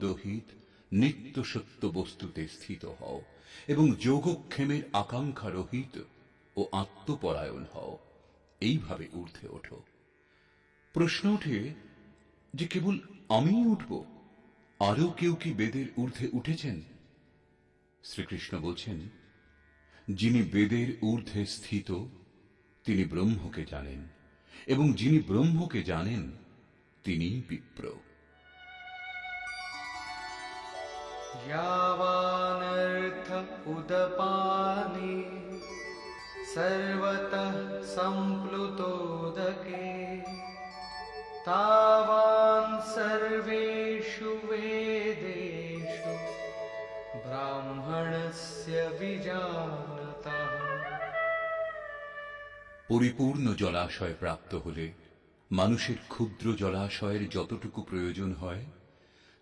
দহিত নিত্য সত্য বস্তুতে স্থিত হও এবং যোগক্ষেমের আকাঙ্ক্ষা রহিত ও আত্মপরায়ণ হও। এইভাবে ঊর্ধ্বে ওঠো। প্রশ্ন ওঠে যে কেবল আমিই উঠব? আরও কেউ কি বেদের ঊর্ধ্বে উঠেছেন? শ্রীকৃষ্ণ বলছেন, যিনি বেদের ঊর্ধ্বে স্থিত, তিনি ব্রহ্মকে জানেন এবং যিনি ব্রহ্মকে জানেন তিনি বিপ্র। यावानर्थ उदपाने सर्वतः सम्प्लुतोदके तावान् सर्वेषु वेदेषु ब्राह्मणस्य विजानतः পরিপূর্ণ জলাশয় প্রাপ্ত হলে মানুষের ক্ষুদ্র জলাশয়ের যতটুকু প্রয়োজন হয়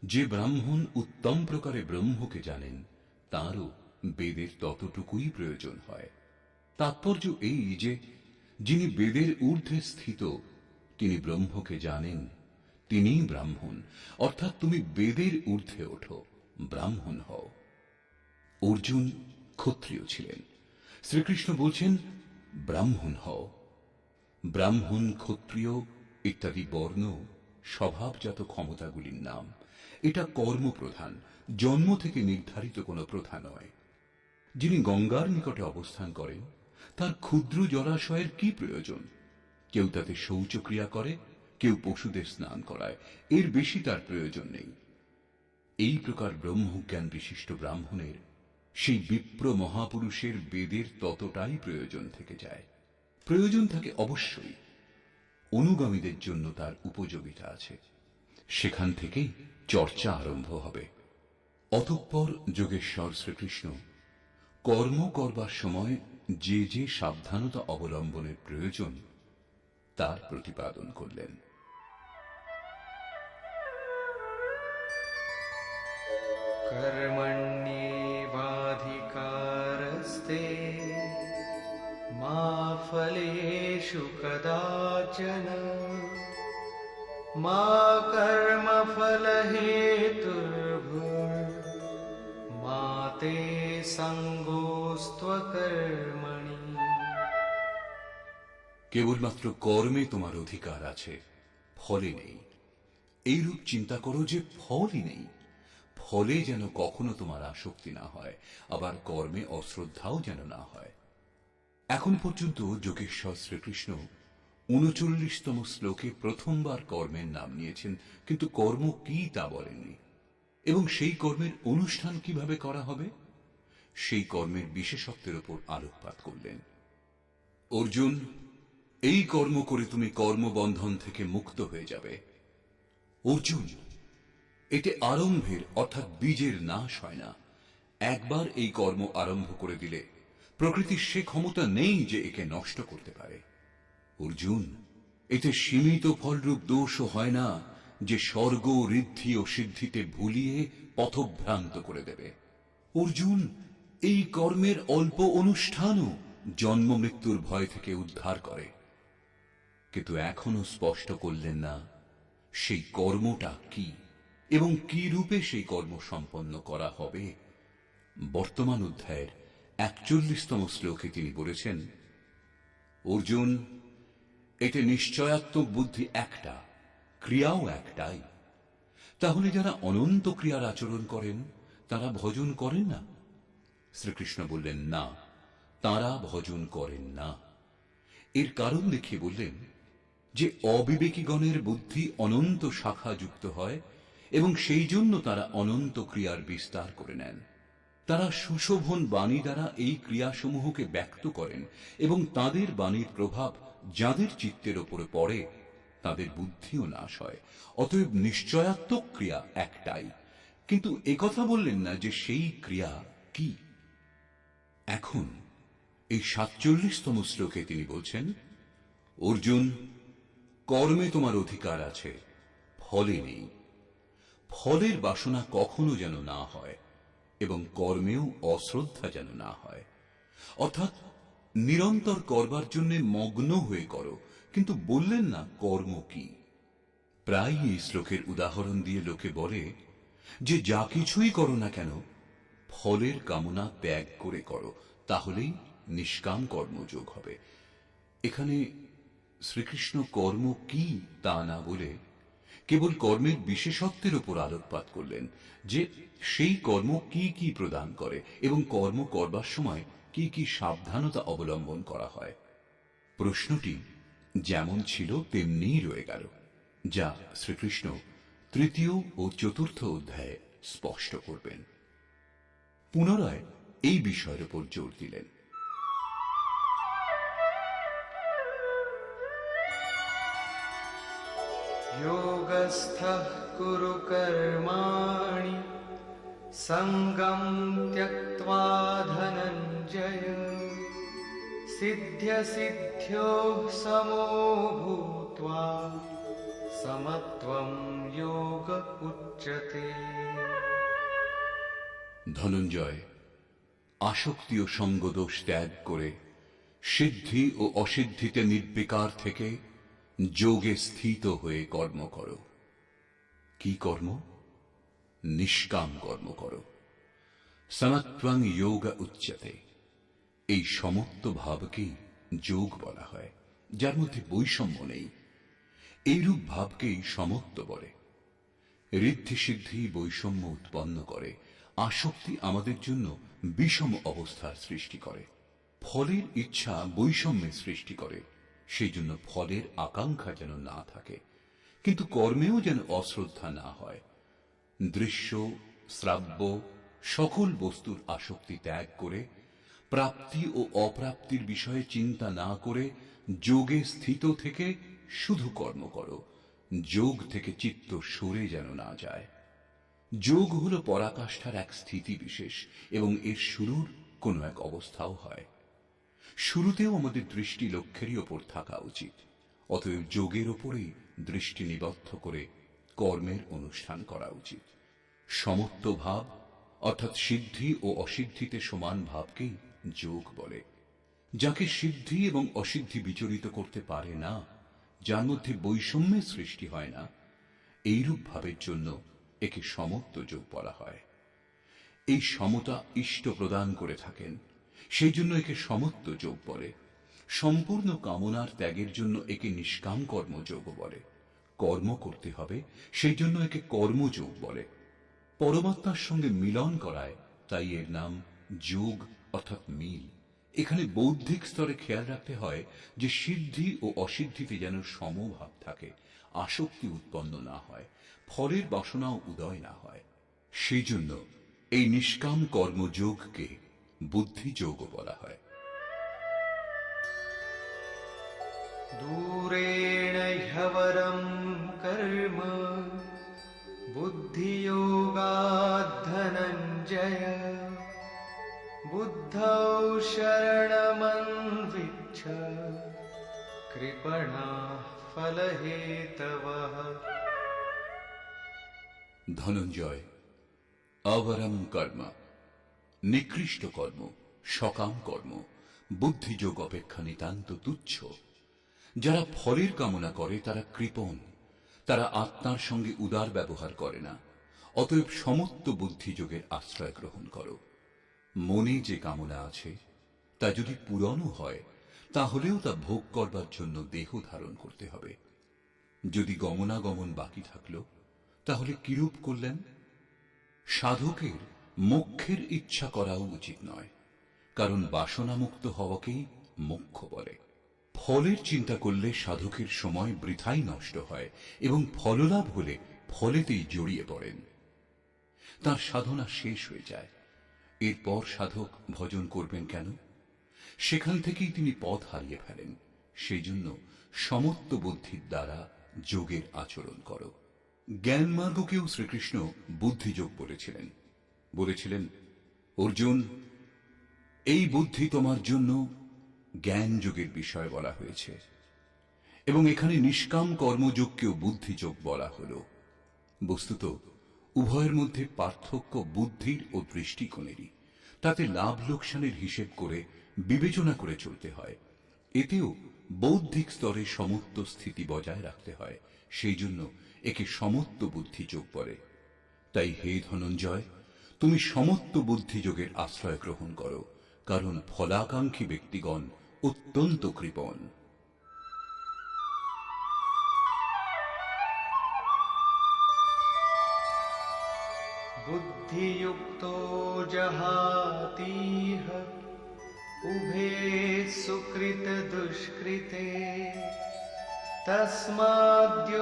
যে ব্রাহ্মণ উত্তম প্রকারে ব্রহ্মকে জানেন, তারও বেদের ততটুকুই প্রয়োজন হয়। তাৎপর্য এই যে, যিনি বেদের ঊর্ধ্বে স্থিত, তিনি ব্রহ্মকে জানেন, তিনিই ব্রাহ্মণ। অর্থাৎ তুমি বেদের ঊর্ধ্বে ওঠো, ব্রাহ্মণ হও। অর্জুন ক্ষত্রিয় ছিলেন। শ্রীকৃষ্ণ বলছেন, ব্রাহ্মণ হও। ব্রাহ্মণ, ক্ষত্রিয় ইত্যাদি বর্ণ স্বভাবজাত ক্ষমতাগুলির নাম। এটা কর্মপ্রধান, জন্ম থেকে নির্ধারিত কোনো প্রথা নয়। যিনি গঙ্গার নিকটে অবস্থান করেন, তার ক্ষুদ্র জলাশয়ের কি প্রয়োজন? কেউ তাতে শৌচক্রিয়া করে, কেউ পশুদের স্নান করায়, এর বেশি তার প্রয়োজন নেই। এই প্রকার ব্রহ্মজ্ঞান বিশিষ্ট ব্রাহ্মণের, সেই বিপ্র মহাপুরুষের বেদের ততটাই প্রয়োজন থেকে যায়। প্রয়োজন থাকে অবশ্যই, অনুগামীদের জন্য তার উপযোগিতা আছে। সেখান থেকেই চর্চা আরম্ভ হবে অতঃপর যোগেশ্বর শ্রীকৃষ্ণ কর্ম করবার সময় যে যে সাবধানতা অবলম্বনের প্রয়োজন তার প্রতিপাদন করলেন कर्मण्येवाधिकारस्ते मा फलेषु कदाचन मा कर्मफलहेतुर्भुर्मा ते सङ्गोऽस्त्वकर्मणि কেবলমাত্র কর্মে তোমার অধিকার আছে ফলে নেই এইরূপ চিন্তা করো যে ফলই নেই ফলে যেন কখনো তোমার আসক্তি না হয় আবার কর্মে অশ্রদ্ধাও যেন না হয় এখন পর্যন্ত যোগেশ্বর শ্রীকৃষ্ণ উনচল্লিশতম শ্লোকে প্রথমবার কর্মের নাম নিয়েছেন, কিন্তু কর্ম কি তা বলেননি। এবং সেই কর্মের অনুষ্ঠান কীভাবে করা হবে? সেই কর্মের বিশেষত্বের উপর আলোকপাত করলেন। অর্জুন, এই কর্ম করে তুমি কর্মবন্ধন থেকে মুক্ত হয়ে যাবে। অর্জুন, এতে আরম্ভের অর্থাৎ বীজের নাশ হয় না। একবার এই কর্ম আরম্ভ করে দিলে প্রকৃতির সে ক্ষমতা নেই যে একে নষ্ট করতে পারে। অর্জুন, এতে সীমিত ফলরূপ দোষও হয় না যে স্বর্গ, ঋদ্ধি ও সিদ্ধিতে ভুলিয়ে পথভ্রান্ত করে দেবে। অর্জুন, এই কর্মের অল্প অনুষ্ঠানও জন্ম মৃত্যুর ভয় থেকে উদ্ধার করে। কিন্তু এখনও স্পষ্ট করলেন না, সেই কর্মটা কি এবং কি রূপে সেই কর্ম সম্পন্ন করা হবে। বর্তমান অধ্যায়ের একচল্লিশতম শ্লোকে তিনি বলেছেন, অর্জুন এতে নিশ্চয়াত্মক বুদ্ধি একটা, ক্রিয়াও একটাই। তাহলে যারা অনন্ত ক্রিয়ার আচরণ করেন, তারা ভজন করেন না? শ্রীকৃষ্ণ বললেন, না, তারা ভজন করেন না। এর কারণ দেখিয়ে বললেন যে, অবিবেকীগণের বুদ্ধি অনন্ত শাখা যুক্ত হয় এবং সেই জন্য তারা অনন্ত ক্রিয়ার বিস্তার করে নেন। তারা সুশোভন বাণী দ্বারা এই ক্রিয়াসমূহকে ব্যক্ত করেন এবং তাদের বাণীর প্রভাব যাদের চিত্তের ওপরে পড়ে, তাদের বুদ্ধিও নাশ হয়। অতএব নিশ্চয়াত্মক ক্রিয়া একটাই। কিন্তু একথা বললেন না যে সেই ক্রিয়া কি? এখন এই সাতচল্লিশতম শ্লোকে তিনি বলছেন, অর্জুন, কর্মে তোমার অধিকার আছে, ফলে নেই। ফলের বাসনা কখনো যেন না হয় এবং কর্মেও অশ্রদ্ধা যেন না হয়। অর্থাৎ নিরন্তর করবার জন্য মগ্ন হয়ে করো, কিন্তু বললেন না, কর্ম কি? প্রায় এই শ্লোকের উদাহরণ দিয়ে লোকে বলে, যে যা কিছুই করো না কেন, ফলের কামনা ত্যাগ করে করো, তাহলেই নিষ্কাম কর্মযোগ হবে। এখানে শ্রীকৃষ্ণ কর্ম কি তা না বলে কেবল কর্মের বিশেষত্বের উপর আলোকপাত করলেন, যে সেই কর্ম কি কি প্রদান করে এবং কর্ম করবার সময় কি কি সাবধানতা অবলম্বন করা হয় প্রশ্নটি যেমন ছিল তেমনিই রয়ে গেল যা শ্রীকৃষ্ণ তৃতীয় ও চতুর্থ অধ্যায়ে স্পষ্ট করবেন পুনরায় এই বিষয়ের উপর জোর দিলেন योगस्थः कुरु कर्माणि सङ्गं त्यक्त्वा धनञ्जय सिद्ध्यसिद्ध्योः समो भूत्वा समत्वं योग उच्यते ধনঞ্জয় আসক্তি ও সঙ্গদোষ ত্যাগ করে সিদ্ধি ও অসিদ্ধিতে নির্বিকার থেকে যোগে স্থিত হয়ে কর্ম করো কি কর্ম নিষ্কাম কর্ম করো। সমাত্বাং যোগ উচ্চতে। এই সমত্ব ভাবকেই যোগ বলা হয়, যার মধ্যে বৈষম্য নেই। এইরূপ ভাবকেই সমত্ব বলে। ঋদ্ধি সিদ্ধি বৈষম্য উৎপন্ন করে, আসক্তি আমাদের জন্য বিষম অবস্থার সৃষ্টি করে। ফলের ইচ্ছা বৈষম্যের সৃষ্টি করে, সেই জন্য ফলের আকাঙ্ক্ষা যেন না থাকে, কিন্তু কর্মেও যেন অশ্রদ্ধা না হয়। দৃশ্য, শ্রাব্য, সকল বস্তুর আসক্তি ত্যাগ করে, প্রাপ্তি ও অপ্রাপ্তির বিষয়ে চিন্তা না করে যোগে স্থিত থেকে শুধু কর্ম করো। যোগ থেকে চিত্ত সরে যেন না যায়। যোগ হল পরাকাষ্ঠার এক স্থিতি বিশেষ এবং এর শুরুর কোনো এক অবস্থাও হয়। শুরুতেও আমাদের দৃষ্টি লক্ষ্যেরই ওপর থাকা উচিত, অতএব যোগের ওপরেই দৃষ্টি নিবদ্ধ করে কর্মের অনুষ্ঠান করা উচিত। সমত্ব ভাব, অর্থাৎ সিদ্ধি ও অসিদ্ধিতে সমান ভাবকেই যোগ বলে। যাকে সিদ্ধি এবং অসিদ্ধি বিচরিত করতে পারে না, যার মধ্যে বৈষম্যের সৃষ্টি হয় না, এইরূপ ভাবের জন্য একে সমত্ব যোগ বলা হয়। এই সমতা ইষ্ট প্রদান করে থাকেন, সেই জন্য একে সমত্ব যোগ বলে। সম্পূর্ণ কামনার ত্যাগের জন্য একে নিষ্কাম কর্মযোগ বলে। কর্ম করতে হবে সেই জন্য একে কর্মযোগ বলে। পরমাত্মার সঙ্গে মিলন করায় তাই এর নাম যোগ অর্থাৎ মিল। এখানে বৌদ্ধিক স্তরে খেয়াল রাখতে হয় যে সিদ্ধি ও অসিদ্ধিতে যেন সমভাব থাকে, আসক্তি উৎপন্ন না হয়, ফলের বাসনাও উদয় না হয়। সেই জন্য এই নিষ্কাম কর্মযোগকে বুদ্ধিযোগও বলা হয়। दूरेण ह्यवरं कर्म बुद्धियोगाद्धनञ्जय बुद्धौ शरणमन्विच्छ कृपणाः फलहेतवः ধনঞ্জয় অবরম কর্ম নিকৃষ্ট কর্ম সকাম কর্ম বুদ্ধিযোগ অপেক্ষা নিতান্ত তুচ্ছ যারা ফলের কামনা করে, তারা কৃপণ। তারা আত্মার সঙ্গে উদার ব্যবহার করে না। অতএব সমত্ব বুদ্ধিযোগের আশ্রয় গ্রহণ করো। মনে যে কামনা আছে, তা যদি পূরণও হয়, তাহলেও তা ভোগ করবার জন্য দেহ ধারণ করতে হবে। যদি গমনাগমন বাকি থাকল, তাহলে কিরূপ করলেন? সাধকের, মোক্ষের ইচ্ছা করাও উচিত নয়, কারণ বাসনামুক্ত হওয়াকেই মোক্ষ বলে। ফলের চিন্তা করলে সাধকের সময় বৃথাই নষ্ট হয় এবং ফললাভ হলে ফলেতেই জড়িয়ে পড়েন। তার সাধনা শেষ হয়ে যায়। এরপর সাধক ভজন করবেন কেন? সেখান থেকেই তিনি পথ হারিয়ে ফেলেন। সেই জন্য সমত্ব বুদ্ধির দ্বারা যোগের আচরণ করো। জ্ঞান মার্গকেও শ্রীকৃষ্ণ বুদ্ধিযোগ বলেছিলেন। বলেছিলেন, অর্জুন, এই বুদ্ধি তোমার জন্য জ্ঞান যোগের বিষয় বলা হয়েছে। এবং এখানে নিষ্কাম কর্মযোগকেও বুদ্ধিযোগ বলা হল। বস্তুত, উভয়ের মধ্যে পার্থক্য বুদ্ধির ও দৃষ্টিকোণেরই। তাতে লাভ লোকসানের হিসেব করে বিবেচনা করে চলতে হয়। এতেও বৌদ্ধিক স্তরে সমত্ব স্থিতি বজায় রাখতে হয়। সেই জন্য একে সমত্ব বুদ্ধি যোগ বলে। তাই হে ধনঞ্জয়, তুমি সমত্ব বুদ্ধিযোগের আশ্রয় গ্রহণ করো। কারণ ফলাকাঙ্ক্ষী ব্যক্তিগণ অত্যন্ত কৃপণ बुद्धियुक्तो जहातीह उभे सुकृतदुष्कृते तस्माद्योगाय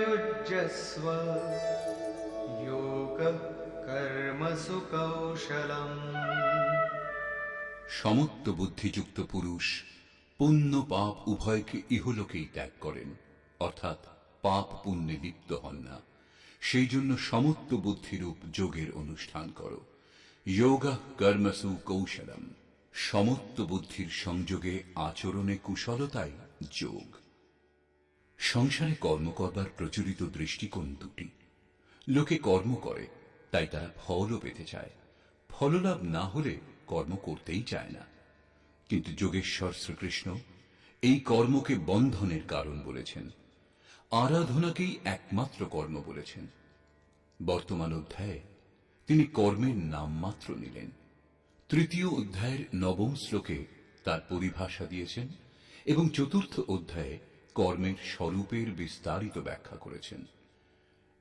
युज्यस्व योगः कर्मसु कौशलम् সমত্ব বুদ্ধিযুক্ত পুরুষ পুণ্য পাপ উভয়কে ইহলোকেই ত্যাগ করেন, অর্থাৎ পাপ পুণ্যে লিপ্ত হন না। সেই জন্য সমত্ব বুদ্ধিরূপ যোগের অনুষ্ঠান করো। যোগা কর্মসু কৌশলম। সমত্ব বুদ্ধির সংযোগে আচরণে কুশলতাই যোগ। সংসারে কর্ম করবার প্রচলিত দৃষ্টিকোণ দুটি। লোকে কর্ম করে, তাই তারা ফলও পেতে চায়। ফললাভ না হলে কর্ম করতেই চায় না। কিন্তু যোগেশ্বর শ্রীকৃষ্ণ এই কর্মকে বন্ধনের কারণ বলেছেন। আরাধনাকেই একমাত্র কর্ম বলেছেন। বর্তমান অধ্যায়ে তিনি কর্মের নাম মাত্র নিলেন। তৃতীয় অধ্যায়ের নবম শ্লোকে তার পরিভাষা দিয়েছেন এবং চতুর্থ অধ্যায়ে কর্মের স্বরূপের বিস্তারিত ব্যাখ্যা করেছেন।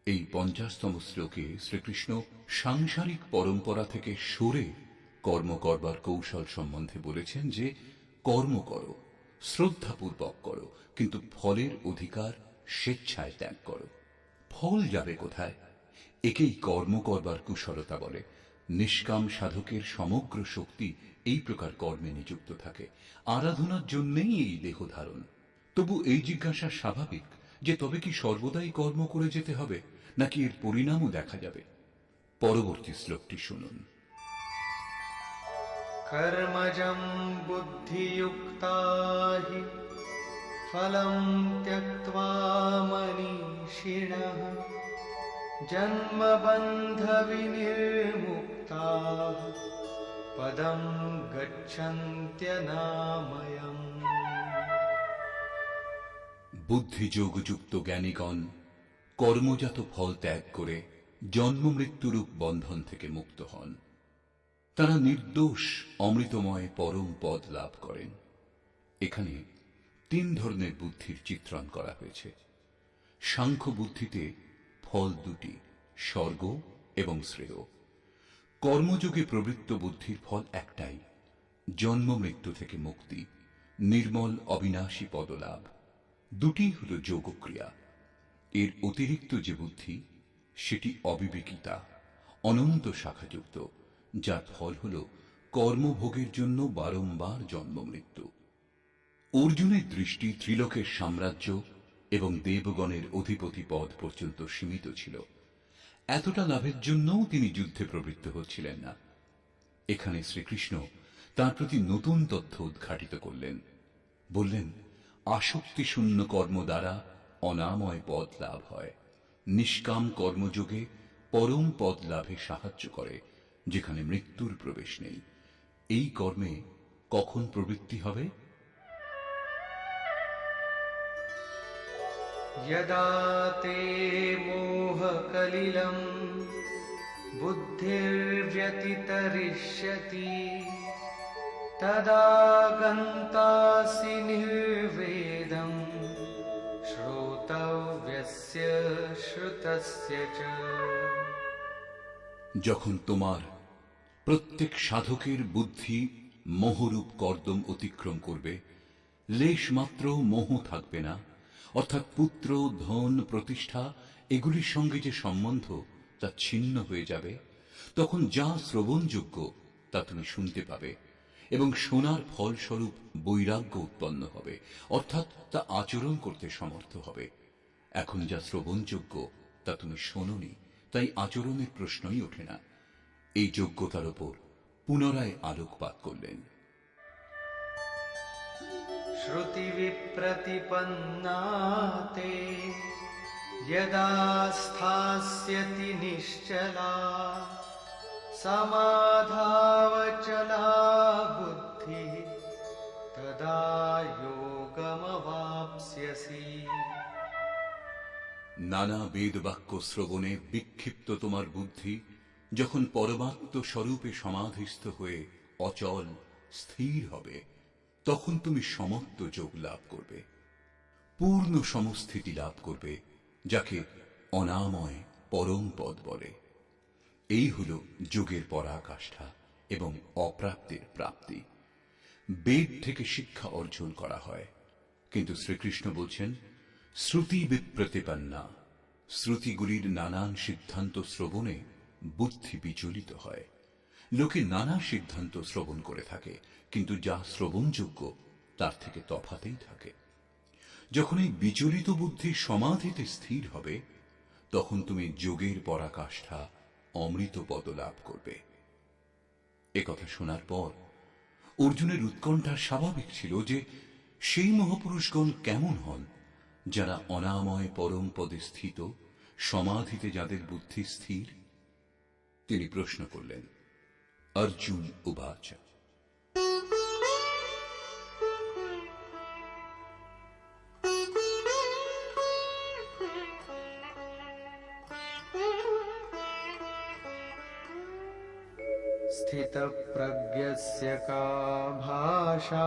এই পঞ্চাশতম শ্লোকে শ্রীকৃষ্ণ সাংসারিক পরম্পরা থেকে সরে কর্ম করবার কৌশল সম্বন্ধে বলেছেন যে, কর্ম করো, শ্রদ্ধাপূর্বক করো, কিন্তু ফলের অধিকার স্বেচ্ছায় ত্যাগ করো। ফল যাবে কোথায়? একেই কর্ম করবার কুশলতা বলে। নিষ্কাম সাধকের সমগ্র শক্তি এই প্রকার কর্মে নিযুক্ত থাকে। আরাধনার জন্যেই এই দেহ ধারণ। তবু এই জিজ্ঞাসা স্বাভাবিক যে, তবে কি সর্বদাই কর্ম করে যেতে হবে, নাকি এর পরিণামও দেখা যাবে? পরবর্তী শ্লোকটি শুনুন। कर्मजं बुद्धियुक्ता हि फलं त्यक्त्वा मनीषिणः जन्मबन्धविनिर्मुक्ताः पदं गच्छन्त्यनामयम् বুদ্ধিযোগযুক্ত জ্ঞানীগণ কর্মজাত ফল ত্যাগ করে জন্ম মৃত্যুরূপ বন্ধন থেকে মুক্ত হন তারা নির্দোষ, অমৃতময় পরম পদ লাভ করেন। এখানে তিন ধরনের বুদ্ধির চিত্রণ করা হয়েছে। সাংখ্য বুদ্ধিতে ফল দুটি, স্বর্গ এবং শ্রেয়। কর্মযোগে প্রবৃত্ত বুদ্ধির ফল একটাই, জন্ম মৃত্যু থেকে মুক্তি, নির্মল অবিনাশী পদলাভ। দুটি হল যোগক্রিয়া। এর অতিরিক্ত যে বুদ্ধি, সেটি অবিবেকিতা, অনন্ত শাখাযুক্ত। যার ফল হল কর্মভোগের জন্য বারংবার জন্ম মৃত্যু অর্জুনের দৃষ্টি ত্রিলোকের সাম্রাজ্য এবং দেবগণের অধিপতি পদ পর্যন্ত সীমিত ছিল। এতটা লাভের জন্যও তিনি যুদ্ধে প্রবৃত্ত হচ্ছিলেন না। এখানে শ্রীকৃষ্ণ তার প্রতি নতুন তথ্য উদ্ঘাটিত করলেন। বললেন, আসক্তি শূন্য কর্ম দ্বারা অনাময় পদ লাভ হয়। নিষ্কাম কর্মযোগে পরম পদ লাভে সাহায্য করে। যেখানে মৃত্যুর প্রবেশ নেই এই কর্মে কখন প্রবৃত্তি হবে यदा ते मोहकलिलं बुद्धिर्व्यतितरिष्यति तदा गन्तासि निर्वेदम् श्रोतव्यस्य श्रुतस्य च যখন তোমার প্রত্যেক সাধকের বুদ্ধি মোহরূপ কর্দম অতিক্রম করবে, লেশ মাত্র মোহ থাকবে না, অর্থাৎ পুত্র, ধন, প্রতিষ্ঠা, এগুলির সঙ্গে যে সম্বন্ধ তা ছিন্ন হয়ে যাবে, তখন যা শ্রবণযোগ্য তা তুমি শুনতে পাবে এবং শোনার ফলস্বরূপ বৈরাগ্য উৎপন্ন হবে, অর্থাৎ তা আচরণ করতে সমর্থ হবে। এখন যা শ্রবণযোগ্য তা তুমি শোনোনি তাই আচরণের প্রশ্নই ওঠে না এই যোগ্যতার ওপর পুনরায় আলোকপাত করলেন श्रुतिविप्रतिपन्ना ते यदा स्थास्यति निश्चला समाधावचला बुद्धिः तदा योगमवाप्स्यसि নানা বেদ বাক্য শ্রবণে বিক্ষিপ্ত তোমার বুদ্ধি, যখন পরমাত্ম স্বরূপে সমাধিস্থ হয়ে অচল, স্থির হবে, তখন তুমি সমত্ব যোগ লাভ করবে, পূর্ণ সমস্থিতি লাভ করবে, যাকে অনাময় পরম পদ বলে। এই হল যোগের পরাকাষ্ঠা এবং অপ্রাপ্তির প্রাপ্তি। বেদ থেকে শিক্ষা অর্জন করা হয়। কিন্তু শ্রীকৃষ্ণ বলছেন শ্রুতি বিপ্রতিপন্না শ্রুতিগুলির নানান সিদ্ধান্ত শ্রবণে বুদ্ধি বিচলিত হয়। লোকে নানা সিদ্ধান্ত শ্রবণ করে থাকে, কিন্তু যা শ্রবণযোগ্য, তার থেকে তফাতেই থাকে। যখন এই বিচলিত বুদ্ধি সমাধিতে স্থির হবে, তখন তুমি যোগের পরাকাষ্ঠা অমৃত পদ লাভ করবে। কথা শোনার পর অর্জুনের উৎকণ্ঠা স্বাভাবিক ছিল যে সেই মহাপুরুষগণ কেমন হন যারা অনাময় পরম পদে স্থিত সমাধিতে যাদের বুদ্ধি স্থির তিনি প্রশ্ন করলেন অর্জুন উবাচ स्थितप्रज्ञस्य का भाषा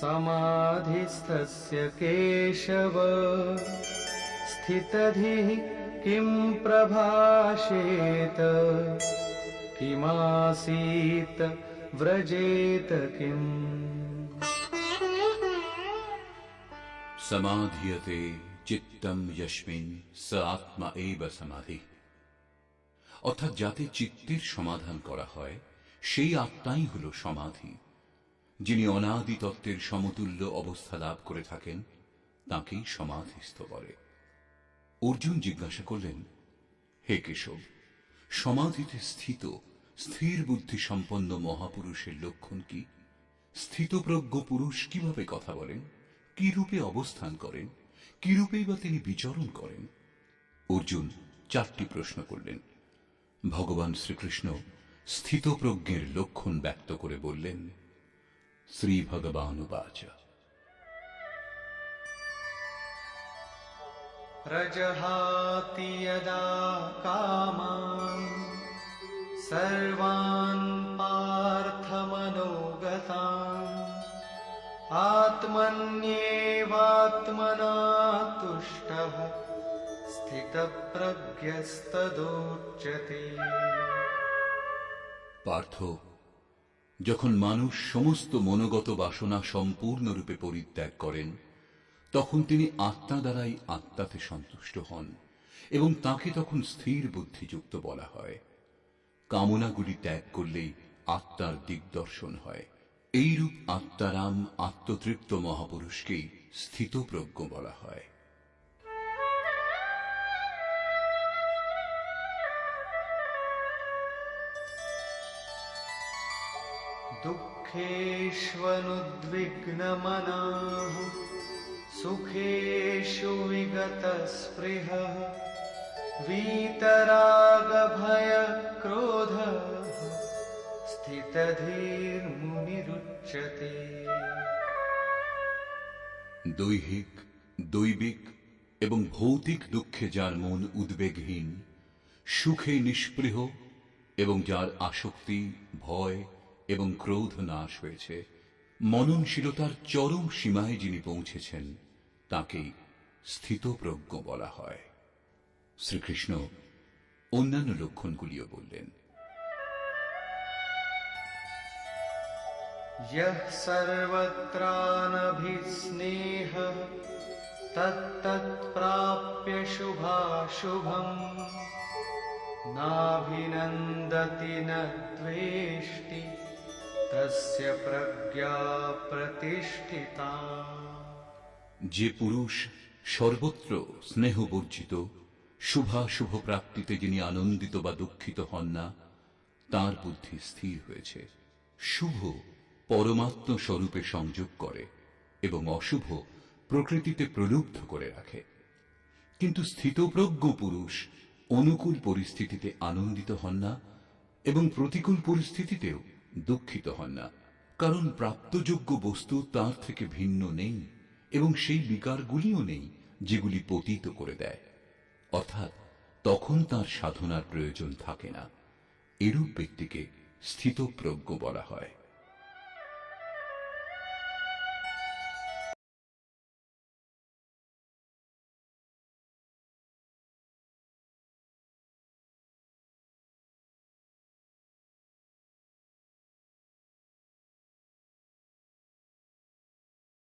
समाधिस्थस्य केशव स्थितधिः किं प्रभाषेत किमासीत् व्रजेत किम् সমাধিয়তে চিত্তম যস্মিন স আত্মা এব সমাধি অর্থাৎ যাতে চিত্তের সমাধান করা হয় সেই আত্মাই হল সমাধি যিনি অনাদি তত্ত্বের সমতুল্য অবস্থা লাভ করে থাকেন, তাকেই সমাধিস্থ বলে অর্জুন জিজ্ঞাসা করলেন, হে কেশব, সমাধিতে স্থিত, স্থির বুদ্ধি সম্পন্ন মহাপুরুষের লক্ষণ কি? স্থিতপ্রজ্ঞ পুরুষ কীভাবে কথা বলেন? কি রূপে অবস্থান করেন? কি রূপেই বা তিনি বিচরণ করেন? অর্জুন চারটি প্রশ্ন করলেন। ভগবান শ্রীকৃষ্ণ স্থিতপ্রজ্ঞের লক্ষণ ব্যক্ত করে বললেন श्री भगवान उवाच प्रजहाति यदा कामान् सर्वान् पार्थमनोगतान्। आत्मन्येवात्मना तुष्टः स्थितप्रज्ञस्तदोच्यते। पार्थो যখন মানুষ সমস্ত মনোগত বাসনা সম্পূর্ণরূপে পরিত্যাগ করেন, তখন তিনি আত্মা দ্বারাই আত্মাতে সন্তুষ্ট হন এবং তাকে তখন স্থির বুদ্ধিযুক্ত বলা হয়। কামনাগুলি ত্যাগ করলেই আত্মার দিগদর্শন হয়। এইরূপ আত্মারাম আত্মতৃপ্ত মহাপুরুষকেই স্থিতপ্রজ্ঞ বলা হয়। दुःखेष्वनुद्विग्नमनाः सुखेषु विगतस्पृहः वीतरागभयक्रोधः स्थितधीर्मुनिरुच्यते দৈহিক দৈবিক এবং ভৌতিক দুঃখে যার মন উদ্বেগহীন সুখে নিষ্পৃহ এবং যার আসক্তি ভয় এবং ক্রোধ নাশ হয়েছে। মননশীলতার চরম সীমায় যিনি পৌঁছেছেন তাকেই স্থিতপ্রজ্ঞ বলা হয়। শ্রীকৃষ্ণ অন্যান্য লক্ষণগুলিও বললেন। সর্বত্রানভিস্নেহ তত্তৎপ্রাপ্য শুভাশুভম নাভিনন্দতি ন দ্বেষ্টি তস্য প্রজ্ঞা প্রতিষ্ঠিতা যে পুরুষ সর্বত্র স্নেহবর্জিত শুভাশুভ প্রাপ্তিতে যিনি আনন্দিত বা দুঃখিত হন না, তার বুদ্ধি স্থির হয়েছে। শুভ পরমাত্ম স্বরূপে সংযোগ করে এবং অশুভ প্রকৃতিতে প্রলুব্ধ করে রাখে। কিন্তু স্থিতপ্রজ্ঞ পুরুষ অনুকূল পরিস্থিতিতে আনন্দিত হন না এবং প্রতিকূল পরিস্থিতিতেও দুঃখিত হন না, কারণ প্রাপ্তযোগ্য বস্তু তার থেকে ভিন্ন নেই এবং সেই বিকারগুলিও নেই যেগুলি পতিত করে দেয়। অর্থাৎ তখন তার সাধনার প্রয়োজন থাকে না। এরূপ ব্যক্তিকে স্থিতপ্রজ্ঞ বলা হয়।